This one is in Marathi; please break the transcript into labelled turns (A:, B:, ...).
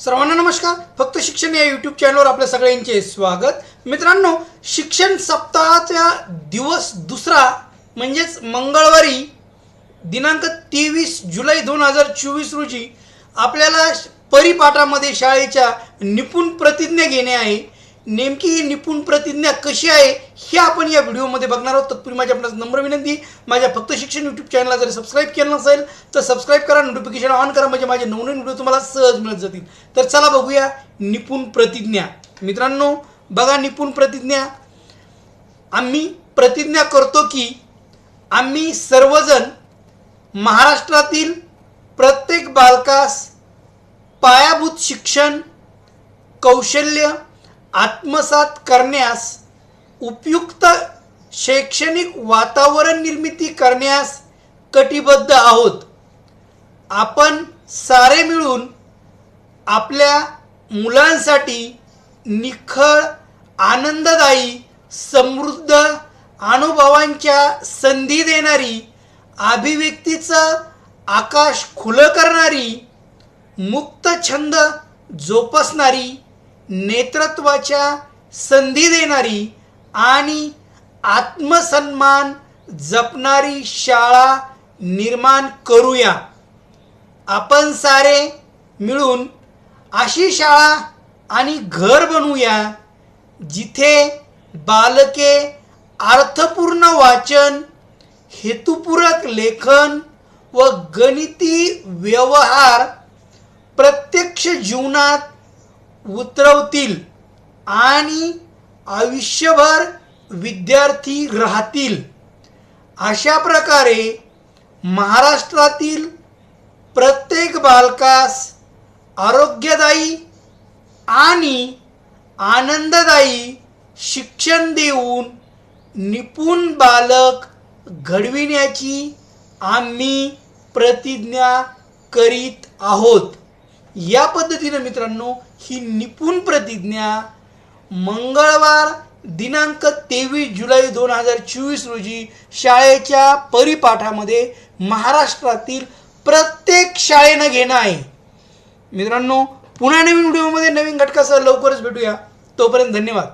A: सर्वांना नमस्कार. फक्त शिक्षण या यूट्यूब चॅनलवर आपल्या सगळ्यांचे स्वागत. मित्रांनो शिक्षण सप्ताहाचा दिवस दुसरा म्हणजेच मंगळवारी दिनांक तेवीस जुलै दोन हजार चोवीस रोजी आपल्याला परिपाठामध्ये शाळेच्या निपुण प्रतिज्ञा घेणे आहे. नेमकी ही निपुण प्रतिज्ञा कशी आहे हे आपण या व्हिडिओमध्ये बघणार आहोत. तत्पूर्वी माझी आपणास नम्र विनंती माझ्या फक्त शिक्षण यूट्यूब चॅनलला जर सबस्क्राईब केलं नसेल तर सबस्क्राईब करा नोटिफिकेशन ऑन करा म्हणजे माझे नवनवीन व्हिडिओ तुम्हाला सहज मिळत जातील. तर चला बघूया निपुण प्रतिज्ञा. मित्रांनो बघा निपुण प्रतिज्ञा. आम्ही प्रतिज्ञा करतो की आम्ही सर्वजण महाराष्ट्रातील प्रत्येक बालकास पायाभूत शिक्षण कौशल्य आत्मसात करण्यास उपयुक्त शैक्षणिक वातावरण निर्मिती करण्यास कटिबद्ध आहोत. आपण सारे मिळून आपल्या मुलांसाठी निखळ आनंददायी समृद्ध अनुभवांच्या संधी देणारी अभिव्यक्तीचं आकाश खुलं करणारी मुक्त छंद जोपासणारी नेतृत्वाच्या संधी देणारी आणि आत्मसन्मान जपणारी शाळा निर्माण करूया. आपण सारे मिळून अशी शाळा आणि घर बनवूया जिथे बालके अर्थपूर्ण वाचन हेतुपूरक लेखन व गणिती व्यवहार प्रत्यक्ष जीवनात उतरवतील आणि आयुष्यभर विद्यार्थी राहतील. अशा प्रकारे महाराष्ट्रातील प्रत्येक बालकास आरोग्यदायी आणि आनंददायी शिक्षण देऊन निपुण बालक घडविण्याची आम्ही प्रतिज्ञा करीत आहोत. या पद्धतीनं मित्रांनो ही निपुण प्रतिज्ञा मंगळवार दिनांक तेवीस जुलै दोन हजार चोवीस रोजी शाळेच्या परिपाठामध्ये महाराष्ट्रातील प्रत्येक शाळेनं घेणं आहे. मित्रांनो पुन्हा नवीन व्हिडिओमध्ये नवीन घटकासह लवकरच भेटूया. तोपर्यंत धन्यवाद.